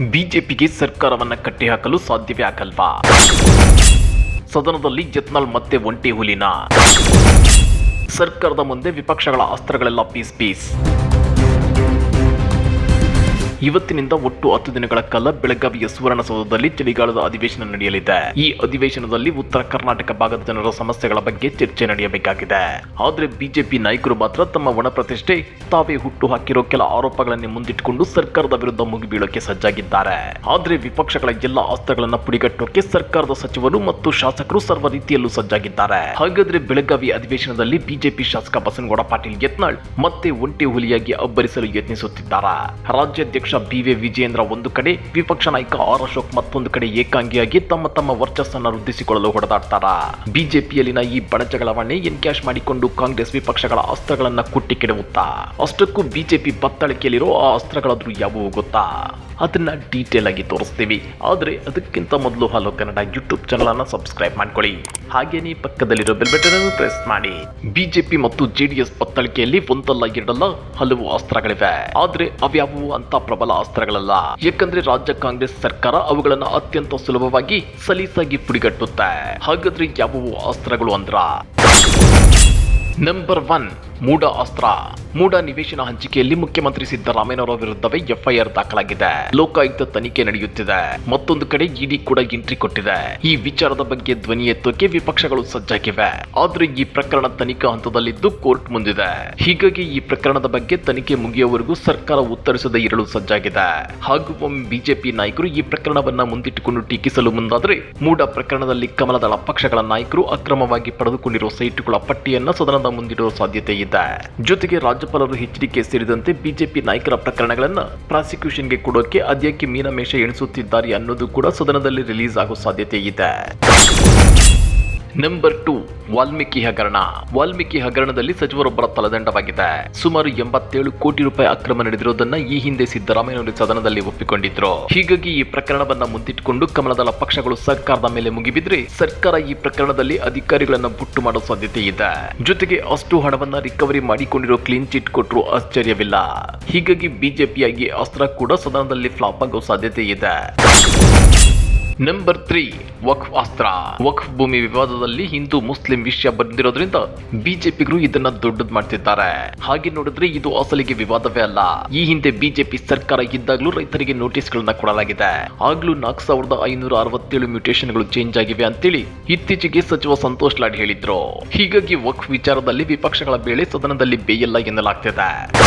ಬಿಜೆಪಿಗೆ ಸರ್ಕಾರವನ್ನ ಕಟ್ಟಿಹಾಕಲು ಸಾಧ್ಯವೇ ಆಗಲ್ವಾ? ಸದನದಲ್ಲಿ ಜತ್ನಲ್ ಮತ್ತೆ ಒಂಟಿ ಹುಲಿನ? ಸರ್ಕಾರದ ಮುಂದೆ ವಿಪಕ್ಷಗಳ ಅಸ್ತ್ರಗಳೆಲ್ಲ ಪೀಸ್ ಪೀಸ್. ಇವತ್ತಿನಿಂದ ಒಟ್ಟು ಹತ್ತು ದಿನಗಳ ಕಾಲ ಬೆಳಗಾವಿಯ ಸುವರ್ಣಸೌಧದಲ್ಲಿ ಚಳಿಗಾಲದ ಅಧಿವೇಶನ ನಡೆಯಲಿದೆ. ಈ ಅಧಿವೇಶನದಲ್ಲಿ ಉತ್ತರ ಕರ್ನಾಟಕ ಭಾಗದ ಜನರ ಸಮಸ್ಯೆಗಳ ಬಗ್ಗೆ ಚರ್ಚೆ ನಡೆಯಬೇಕಾಗಿದೆ. ಆದರೆ ಬಿಜೆಪಿ ನಾಯಕರು ಮಾತ್ರ ತಮ್ಮ ಒಣ ಪ್ರತಿಷ್ಠೆ ತಾವೇ ಹುಟ್ಟು ಹಾಕಿರೋ ಕೆಲ ಆರೋಪಗಳನ್ನೇ ಮುಂದಿಟ್ಟುಕೊಂಡು ಸರ್ಕಾರದ ವಿರುದ್ಧ ಮುಗಿಬೀಳೋಕೆ ಸಜ್ಜಾಗಿದ್ದಾರೆ. ಆದರೆ ವಿಪಕ್ಷಗಳ ಎಲ್ಲ ಆಸ್ತ್ರಗಳನ್ನು ಪುಡಿಗಟ್ಟೋಕೆ ಸರ್ಕಾರದ ಸಚಿವರು ಮತ್ತು ಶಾಸಕರು ಸರ್ವ ರೀತಿಯಲ್ಲೂ ಸಜ್ಜಾಗಿದ್ದಾರೆ. ಹಾಗಾದ್ರೆ ಬೆಳಗಾವಿ ಅಧಿವೇಶನದಲ್ಲಿ ಬಿಜೆಪಿ ಶಾಸಕ ಬಸನಗೌಡ ಪಾಟೀಲ್ ಯತ್ನಾಳ್ ಮತ್ತೆ ಒಂಟಿ ಹುಲಿಯಾಗಿ ಅಬ್ಬರಿಸಲು ಯತ್ನಿಸುತ್ತಿದ್ದಾರೆ? ರಾಜ್ಯಾಧ್ಯಕ್ಷ ಬಿ ವಿ ವಿಜಯೇಂದ್ರ ಒಂದು ಕಡೆ, ವಿಪಕ್ಷ ನಾಯಕ ಆರ್ ಅಶೋಕ್ ಮತ್ತೊಂದು ಕಡೆ ಏಕಾಂಗಿಯಾಗಿ ತಮ್ಮ ತಮ್ಮ ವರ್ಚಸ್ಸನ್ನು ವೃದ್ಧಿಸಿಕೊಳ್ಳಲು ಹೊಡೆದಾಡ್ತಾರ. ಬಿಜೆಪಿಯಲ್ಲಿನ ಈ ಬಣಜಗಳವನ್ನೇ ಎನ್ಕ್ಯಾಶ್ ಮಾಡಿಕೊಂಡು ಕಾಂಗ್ರೆಸ್ ವಿಪಕ್ಷಗಳ ಅಸ್ತ್ರಗಳನ್ನ ಕುಟ್ಟಿ ಕೆಡವುತ್ತಾ. ಅಷ್ಟಕ್ಕೂ ಬಿಜೆಪಿ ಬತ್ತಳಿಕೆಯಲ್ಲಿರೋ ಆ ಅಸ್ತ್ರಗಳಾದ್ರೂ ಯಾವುವು ಗೊತ್ತಾ? ಅದನ್ನ ಡೀಟೇಲ್ ಆಗಿ ತೋರಿಸ್ತೀವಿ. ಆದ್ರೆ ಅದಕ್ಕಿಂತ ಮೊದಲು ಹಲೋ ಕನ್ನಡ ಯೂಟ್ಯೂಬ್ ಚಾನಲ್ ಅನ್ನ ಸಬ್ಸ್ಕ್ರೈಬ್ ಮಾಡ್ಕೊಳ್ಳಿ. ಹಾಗೇನೇ ಪಕ್ಕದಲ್ಲಿರೋ ಬೆಲ್ ಬಟನ್ ಅನ್ನು ಪ್ರೆಸ್ ಮಾಡಿ. ಬಿಜೆಪಿ ಮತ್ತು ಜೆಡಿಎಸ್ ಪತ್ತಳಿಕೆಯಲ್ಲಿ ಒಂದಲ್ಲ ಎರಡಲ್ಲ ಹಲವು ಅಸ್ತ್ರಗಳಿವೆ. ಆದ್ರೆ ಅವ್ಯಾವುವು ಅಂತ ಪ್ರಬಲ ಅಸ್ತ್ರಗಳಲ್ಲ. ಏಕೆಂದ್ರೆ ರಾಜ್ಯ ಕಾಂಗ್ರೆಸ್ ಸರ್ಕಾರ ಅವುಗಳನ್ನ ಅತ್ಯಂತ ಸುಲಭವಾಗಿ ಸಲೀಸಾಗಿ ಪುಡಿಗಟ್ಟುತ್ತೆ. ಹಾಗಾದ್ರೆ ಯಾವುವು ಅಸ್ತ್ರಗಳು ಅಂದ್ರ? ನಂಬರ್ ಒನ್ ಮೂಡ ಅಸ್ತ್ರ ಮೂಡ ನಿವೇಶನ ಹಂಚಿಕೆಯಲ್ಲಿ ಮುಖ್ಯಮಂತ್ರಿ ಸಿದ್ದರಾಮಯ್ಯನವರ ವಿರುದ್ಧವೇ ಎಫ್ಐಆರ್ ದಾಖಲಾಗಿದೆ. ಲೋಕಾಯುಕ್ತ ತನಿಖೆ ನಡೆಯುತ್ತಿದೆ. ಮತ್ತೊಂದು ಕಡೆ ಇಡಿ ಕೂಡ ಎಂಟ್ರಿ ಕೊಟ್ಟಿದೆ. ಈ ವಿಚಾರದ ಬಗ್ಗೆ ಧ್ವನಿ ಎತ್ತೋಕೆ ವಿಪಕ್ಷಗಳು ಸಜ್ಜಾಗಿವೆ. ಆದ್ರೆ ಈ ಪ್ರಕರಣ ತನಿಖಾ ಹಂತದಲ್ಲಿದ್ದು ಕೋರ್ಟ್ ಮುಂದಿದೆ. ಹೀಗಾಗಿ ಈ ಪ್ರಕರಣದ ಬಗ್ಗೆ ತನಿಖೆ ಮುಗಿಯುವವರೆಗೂ ಸರ್ಕಾರ ಉತ್ತರಿಸದೆ ಇರಲು ಸಜ್ಜಾಗಿದೆ. ಹಾಗೂ ಒಮ್ಮೆ ಬಿಜೆಪಿ ನಾಯಕರು ಈ ಪ್ರಕರಣವನ್ನ ಮುಂದಿಟ್ಟುಕೊಂಡು ಟೀಕಿಸಲು ಮುಂದಾದ್ರೆ ಮೂಡ ಪ್ರಕರಣದಲ್ಲಿ ಕಮಲದಳ ಪಕ್ಷಗಳ ನಾಯಕರು ಅಕ್ರಮವಾಗಿ ಪಡೆದುಕೊಂಡಿರುವ ಸೈಟುಗಳ ಪಟ್ಟಿಯನ್ನ ಸದನದ ಮುಂದಿಡುವ ಸಾಧ್ಯತೆ ಇದೆ. ಜೊತೆಗೆ ರಾಜ್ಯಪಾಲರು ಎಚ್ಚರಿಕೆ ಸೇರಿದಂತೆ ಬಿಜೆಪಿ ನಾಯಕರ ಪ್ರಕರಣಗಳನ್ನ ಪ್ರಾಸಿಕ್ಯೂಷನ್ಗೆ ಕೊಡೋಕೆ ಅದ್ಯಾಕೆ ಮೀನಮೇಷ ಎಣಿಸುತ್ತಿದ್ದಾರೆ ಅನ್ನೋದು ಕೂಡ ಸದನದಲ್ಲಿ ರಿಲೀಸ್ ಆಗೋ ಸಾಧ್ಯತೆ ಇದೆ. ನಂಬರ್ ಟು ವಾಲ್ಮೀಕಿ ಹಗರಣ. ವಾಲ್ಮೀಕಿ ಹಗರಣದಲ್ಲಿ ಸಚಿವರೊಬ್ಬರ ತಲದಂಡವಾಗಿದೆ. ಸುಮಾರು ಎಂಬತ್ತೇಳು ಕೋಟಿ ರೂಪಾಯಿ ಅಕ್ರಮ ನಡೆದಿರುವುದನ್ನ ಈ ಹಿಂದೆ ಸಿದ್ದರಾಮಯ್ಯನವರು ಸದನದಲ್ಲಿ ಒಪ್ಪಿಕೊಂಡಿದ್ರು. ಹೀಗಾಗಿ ಈ ಪ್ರಕರಣವನ್ನ ಮುಂದಿಟ್ಟುಕೊಂಡು ಕಮಲದಳ ಪಕ್ಷಗಳು ಸರ್ಕಾರದ ಮೇಲೆ ಮುಗಿಬಿದ್ರೆ ಸರ್ಕಾರ ಈ ಪ್ರಕರಣದಲ್ಲಿ ಅಧಿಕಾರಿಗಳನ್ನ ಬುಟ್ಟು ಮಾಡುವ ಸಾಧ್ಯತೆ ಇದೆ. ಜೊತೆಗೆ ಅಷ್ಟು ಹಣವನ್ನ ರಿಕವರಿ ಮಾಡಿಕೊಂಡಿರೋ ಕ್ಲೀನ್ ಚಿಟ್ ಕೊಟ್ಟರು ಆಶ್ಚರ್ಯವಿಲ್ಲ. ಹೀಗಾಗಿ ಬಿಜೆಪಿಯಾಗಿ ಅಸ್ತ್ರ ಕೂಡ ಸದನದಲ್ಲಿ ಫ್ಲಾಪ್ ಆಗೋ ಸಾಧ್ಯತೆ ಇದೆ. ನಂಬರ್ ತ್ರೀ ವಕ್ಫ್ ಅಸ್ತ್ರ ವಕ್ಫ್ ಭೂಮಿ ವಿವಾದದಲ್ಲಿ ಹಿಂದೂ ಮುಸ್ಲಿಂ ವಿಷಯ ಬಂದಿರೋದ್ರಿಂದ ಬಿಜೆಪಿಗರು ಇದನ್ನ ದೊಡ್ಡದು ಮಾಡ್ತಿದ್ದಾರೆ. ಹಾಗೆ ನೋಡಿದ್ರೆ ಇದು ಅಸಲಿಗೆ ವಿವಾದವೇ ಅಲ್ಲ. ಈ ಹಿಂದೆ ಬಿಜೆಪಿ ಸರ್ಕಾರ ಇದ್ದಾಗಲೂ ರೈತರಿಗೆ ನೋಟಿಸ್ ಗಳನ್ನ ಕೊಡಲಾಗಿದೆ. ಆಗ್ಲೂ ನಾಲ್ಕು ಸಾವಿರದ ಐನೂರ ಅರವತ್ತೇಳು ಮ್ಯೂಟೇಷನ್ಗಳು ಚೇಂಜ್ ಆಗಿವೆ ಅಂತೇಳಿ ಇತ್ತೀಚೆಗೆ ಸಚಿವ ಸಂತೋಷ್ ಲಾಡ್ ಹೇಳಿದ್ರು. ಹೀಗಾಗಿ ವಕ್ಫ್ ವಿಚಾರದಲ್ಲಿ ವಿಪಕ್ಷಗಳ ಬೇಳೆ ಸದನದಲ್ಲಿ ಬೇಯಲ್ಲ ಎನ್ನಲಾಗ್ತಿದೆ.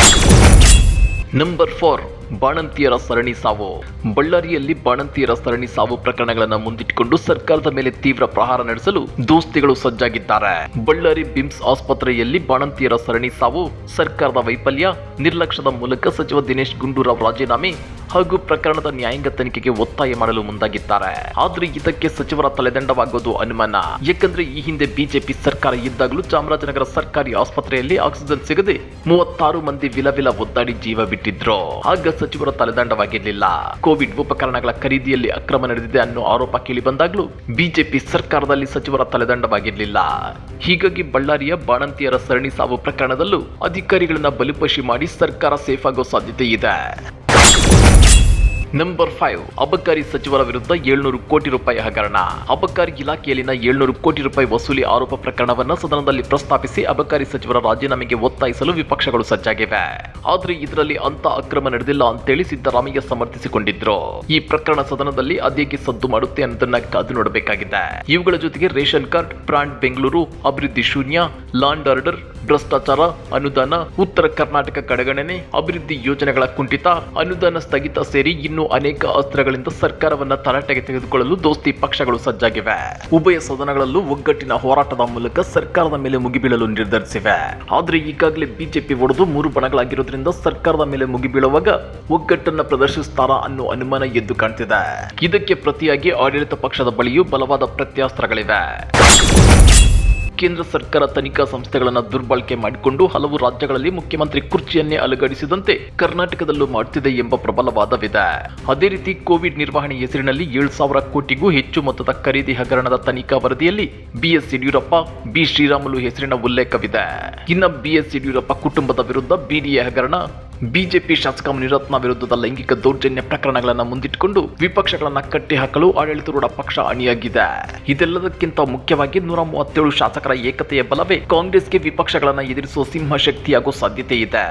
ನಂಬರ್ ಫೋರ್ ಬಾಣಂತಿಯರ ಸರಣಿ ಸಾವು. ಬಳ್ಳಾರಿಯಲ್ಲಿ ಬಾಣಂತಿಯರ ಸರಣಿ ಸಾವು ಪ್ರಕರಣಗಳನ್ನು ಮುಂದಿಟ್ಟುಕೊಂಡು ಸರ್ಕಾರದ ಮೇಲೆ ತೀವ್ರ ಪ್ರಹಾರ ನಡೆಸಲು ದೋಸ್ತಿಗಳು ಸಜ್ಜಾಗಿದ್ದಾರೆ. ಬಳ್ಳಾರಿ ಬಿಮ್ಸ್ ಆಸ್ಪತ್ರೆಯಲ್ಲಿ ಬಾಣಂತಿಯರ ಸರಣಿ ಸಾವು ಸರ್ಕಾರದ ವೈಫಲ್ಯ, ನಿರ್ಲಕ್ಷ್ಯದ ಮೂಲಕ ಸಚಿವ ದಿನೇಶ್ ಗುಂಡೂರಾವ್ ರಾಜೀನಾಮೆ ಹಾಗೂ ಪ್ರಕರಣದ ನ್ಯಾಯಾಂಗ ತನಿಖೆಗೆ ಒತ್ತಾಯ ಮಾಡಲು ಮುಂದಾಗಿದ್ದಾರೆ. ಆದ್ರೆ ಇದಕ್ಕೆ ಸಚಿವರ ತಲೆದಂಡವಾಗೋದು ಅನುಮಾನ. ಯಾಕಂದ್ರೆ ಈ ಹಿಂದೆ ಬಿಜೆಪಿ ಸರ್ಕಾರ ಇದ್ದಾಗಲೂ ಚಾಮರಾಜನಗರ ಸರ್ಕಾರಿ ಆಸ್ಪತ್ರೆಯಲ್ಲಿ ಆಕ್ಸಿಜನ್ ಸಿಗದೆ ಮೂವತ್ತಾರು ಮಂದಿ ವಿಲವಿಲ ವಿಲ ಒದ್ದಾಡಿ ಜೀವ ಬಿಟ್ಟಿದ್ರು. ಆಗ ಸಚಿವರ ತಲೆದಾಂಡವಾಗಿರಲಿಲ್ಲ ಕೋವಿಡ್ ಉಪಕರಣಗಳ ಖರೀದಿಯಲ್ಲಿ ಅಕ್ರಮ ನಡೆದಿದೆ ಅನ್ನೋ ಆರೋಪ ಕೇಳಿ ಬಂದಾಗಲೂ ಬಿಜೆಪಿ ಸರ್ಕಾರದಲ್ಲಿ ಸಚಿವರ ತಲೆದಾಂಡವಾಗಿರಲಿಲ್ಲ ಹೀಗಾಗಿ ಬಳ್ಳಾರಿಯ ಬಾಣಂತಿಯರ ಸರಣಿ ಸಾವು ಪ್ರಕರಣದಲ್ಲೂ ಅಧಿಕಾರಿಗಳನ್ನ ಬಲಿಪಶಿ ಮಾಡಿ ಸರ್ಕಾರ ಸೇಫ್ ಆಗೋ ಸಾಧ್ಯತೆ ಇದೆ. ನಂಬರ್ ಫೈವ್ ಅಬಕಾರಿ ಸಚಿವರ ವಿರುದ್ಧ ಏಳ್ನೂರು ಕೋಟಿ ರೂಪಾಯಿ ಹಗರಣ. ಅಬಕಾರಿ ಇಲಾಖೆಯಲ್ಲಿನ ಏಳ್ನೂರು ಕೋಟಿ ರೂಪಾಯಿ ವಸೂಲಿ ಆರೋಪ ಪ್ರಕರಣವನ್ನ ಸದನದಲ್ಲಿ ಪ್ರಸ್ತಾಪಿಸಿ ಅಬಕಾರಿ ಸಚಿವರ ರಾಜೀನಾಮೆಗೆ ಒತ್ತಾಯಿಸಲು ವಿಪಕ್ಷಗಳು ಸಜ್ಜಾಗಿವೆ. ಆದ್ರೆ ಇದರಲ್ಲಿ ಅಂತ ಅಕ್ರಮ ನಡೆದಿಲ್ಲ ಅಂತೇಳಿ ಸಿದ್ದರಾಮಯ್ಯ ಸಮರ್ಥಿಸಿಕೊಂಡಿದ್ರು. ಈ ಪ್ರಕರಣ ಸದನದಲ್ಲಿ ಅದೇಗೆ ಸದ್ದು ಮಾಡುತ್ತೆ ಅನ್ನೋದನ್ನ ಕಾದು ನೋಡಬೇಕಾಗಿದೆ. ಇವುಗಳ ಜೊತೆಗೆ ರೇಷನ್ ಕಾರ್ಡ್ ಬ್ರಾಂಡ್ ಬೆಂಗಳೂರು, ಅಭಿವೃದ್ಧಿ ಶೂನ್ಯ, ಲಾಂಡ್ ಆರ್ಡರ್ ಭ್ರಷ್ಟಾಚಾರ, ಅನುದಾನ, ಉತ್ತರ ಕರ್ನಾಟಕ ಕಡೆಗಣನೆ, ಅಭಿವೃದ್ಧಿ ಯೋಜನೆಗಳ ಕುಂಠಿತ, ಅನುದಾನ ಸ್ಥಗಿತ ಸೇರಿ ಇನ್ನೂ ಅನೇಕ ಅಸ್ತ್ರಗಳಿಂದ ಸರ್ಕಾರವನ್ನ ತರಾಟೆಗೆ ತೆಗೆದುಕೊಳ್ಳಲು ದೋಸ್ತಿ ಪಕ್ಷಗಳು ಸಜ್ಜಾಗಿವೆ. ಉಭಯ ಸದನಗಳಲ್ಲೂ ಒಗ್ಗಟ್ಟಿನ ಹೋರಾಟದ ಮೂಲಕ ಸರ್ಕಾರದ ಮೇಲೆ ಮುಗಿಬೀಳಲು ನಿರ್ಧರಿಸಿವೆ. ಆದ್ರೆ ಈಗಾಗಲೇ ಬಿಜೆಪಿ ಒಡೆದು ಮೂರು ಬಣಗಳಾಗಿರೋದ್ರಿಂದ ಸರ್ಕಾರದ ಮೇಲೆ ಮುಗಿಬೀಳುವಾಗ ಒಗ್ಗಟ್ಟನ್ನ ಪ್ರದರ್ಶಿಸುತ್ತಾರಾ ಅನ್ನೋ ಅನುಮಾನ ಎದ್ದು ಕಾಣ್ತಿದೆ. ಇದಕ್ಕೆ ಪ್ರತಿಯಾಗಿ ಆಡಳಿತ ಪಕ್ಷದ ಬಳಿಯೂ ಬಲವಾದ ಪ್ರತ್ಯಾಸ್ತ್ರಗಳಿವೆ. ಕೇಂದ್ರ ಸರ್ಕಾರ ತನಿಖಾ ಸಂಸ್ಥೆಗಳನ್ನು ದುರ್ಬಳಕೆ ಮಾಡಿಕೊಂಡು ಹಲವು ರಾಜ್ಯಗಳಲ್ಲಿ ಮುಖ್ಯಮಂತ್ರಿ ಕುರ್ಚಿಯನ್ನೇ ಅಲುಗಡಿಸಿದಂತೆ ಕರ್ನಾಟಕದಲ್ಲೂ ಮಾಡುತ್ತಿದೆ ಎಂಬ ಪ್ರಬಲ ವಾದವಿದೆ ಅದೇ ರೀತಿ ಕೋವಿಡ್ ನಿರ್ವಹಣೆ ಹೆಸರಿನಲ್ಲಿ ಏಳು ಸಾವಿರ ಕೋಟಿಗೂ ಹೆಚ್ಚು ಮೊತ್ತದ ಖರೀದಿ ಹಗರಣದ ತನಿಖಾ ವರದಿಯಲ್ಲಿ ಬಿಎಸ್ ಯಡಿಯೂರಪ್ಪ, ಬಿ ಶ್ರೀರಾಮುಲು ಹೆಸರಿನ ಉಲ್ಲೇಖವಿದೆ. ಇನ್ನು ಬಿಎಸ್ ಯಡಿಯೂರಪ್ಪ ಕುಟುಂಬದ ವಿರುದ್ಧ ಬಿಡಿಎ ಹಗರಣ, ಬಿಜೆಪಿ ಶಾಸಕ ಮುನಿರತ್ನ ವಿರುದ್ಧದ ಲೈಂಗಿಕ ದೌರ್ಜನ್ಯ ಪ್ರಕರಣಗಳನ್ನು ಮುಂದಿಟ್ಟುಕೊಂಡು ವಿಪಕ್ಷಗಳನ್ನ ಕಟ್ಟಿಹಾಕಲು ಆಡಳಿತಾರೂಢ ಪಕ್ಷ ಅಣಿಯಾಗಿದೆ. ಇದೆಲ್ಲದಕ್ಕಿಂತ ಮುಖ್ಯವಾಗಿ ನೂರ ಮೂವತ್ತೇಳು ಶಾಸಕರ ಏಕತೆಯ ಬಲವೇ ಕಾಂಗ್ರೆಸ್ಗೆ ವಿಪಕ್ಷಗಳನ್ನು ಎದುರಿಸುವ ಸಿಂಹ ಶಕ್ತಿಯಾಗುವ ಸಾಧ್ಯತೆ ಇದೆ.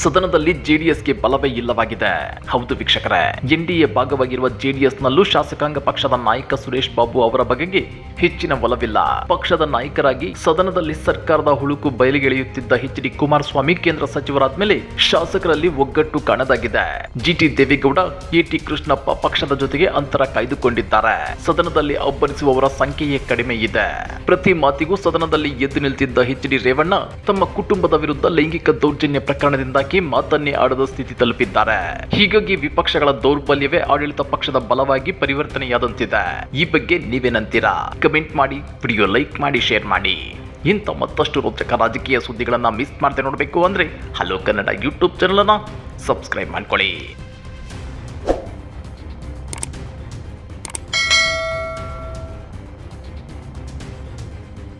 ಸದನದಲ್ಲಿ ಜೆಡಿಎಸ್ಗೆ ಬಲವೇ ಇಲ್ಲವಾಗಿದೆ. ಹೌದು ವೀಕ್ಷಕರೇ, ಎನ್ಡಿಎ ಭಾಗವಾಗಿರುವ ಜೆಡಿಎಸ್ನಲ್ಲೂ ಶಾಸಕಾಂಗ ಪಕ್ಷದ ನಾಯಕ ಸುರೇಶ್ ಬಾಬು ಅವರ ಬಗೆಗೆ ಹೆಚ್ಚಿನ ಒಲವಿಲ್ಲ. ಪಕ್ಷದ ನಾಯಕರಾಗಿ ಸದನದಲ್ಲಿ ಸರ್ಕಾರದ ಹುಳುಕು ಬಯಲಿಗೆಳೆಯುತ್ತಿದ್ದ ಎಚ್ ಡಿ ಕುಮಾರಸ್ವಾಮಿ ಕೇಂದ್ರ ಸಚಿವರಾದ ಮೇಲೆ ಶಾಸಕರಲ್ಲಿ ಒಗ್ಗಟ್ಟು ಕಾಣದಾಗಿದೆ. ಜಿಟಿ ದೇವೇಗೌಡ, ಎಟಿ ಕೃಷ್ಣಪ್ಪ ಪಕ್ಷದ ಜೊತೆಗೆ ಅಂತರ ಕಾಯ್ದುಕೊಂಡಿದ್ದಾರೆ. ಸದನದಲ್ಲಿ ಅಬ್ಬರಿಸುವವರ ಸಂಖ್ಯೆಯೇ ಕಡಿಮೆ ಇದೆ. ಪ್ರತಿ ಮಾತಿಗೂ ಸದನದಲ್ಲಿ ಎದ್ದು ನಿಲ್ತಿದ್ದ ಎಚ್ ಡಿ ರೇವಣ್ಣ ತಮ್ಮ ಕುಟುಂಬದ ವಿರುದ್ಧ ಲೈಂಗಿಕ ದೌರ್ಜನ್ಯ ಪ್ರಕರಣದಿಂದಾಗಿ ಮಾತನ್ನೇ ಆಡದ ಸ್ಥಿತಿ ತಲುಪಿದ್ದಾರೆ. ಹೀಗಾಗಿ ವಿಪಕ್ಷಗಳ ದೌರ್ಬಲ್ಯವೇ ಆಡಳಿತ ಪಕ್ಷದ ಬಲವಾಗಿ ಪರಿವರ್ತನೆಯಾದಂತಿದೆ. ಈ ಬಗ್ಗೆ ನೀವೇನಂತೀರಾ? ಕಮೆಂಟ್ ಮಾಡಿ, ವಿಡಿಯೋ ಲೈಕ್ ಮಾಡಿ, ಶೇರ್ ಮಾಡಿ. ಇಂಥ ಮತ್ತಷ್ಟು ರೋಚಕ ರಾಜಕೀಯ ಸುದ್ದಿಗಳನ್ನು ಮಿಸ್ ಮಾಡದೆ ನೋಡಬೇಕು ಅಂದ್ರೆ ಹಲೋ ಕನ್ನಡ ಯೂಟ್ಯೂಬ್ ಚಾನಲನ್ನು ಸಬ್ಸ್ಕ್ರೈಬ್ ಮಾಡ್ಕೊಳ್ಳಿ.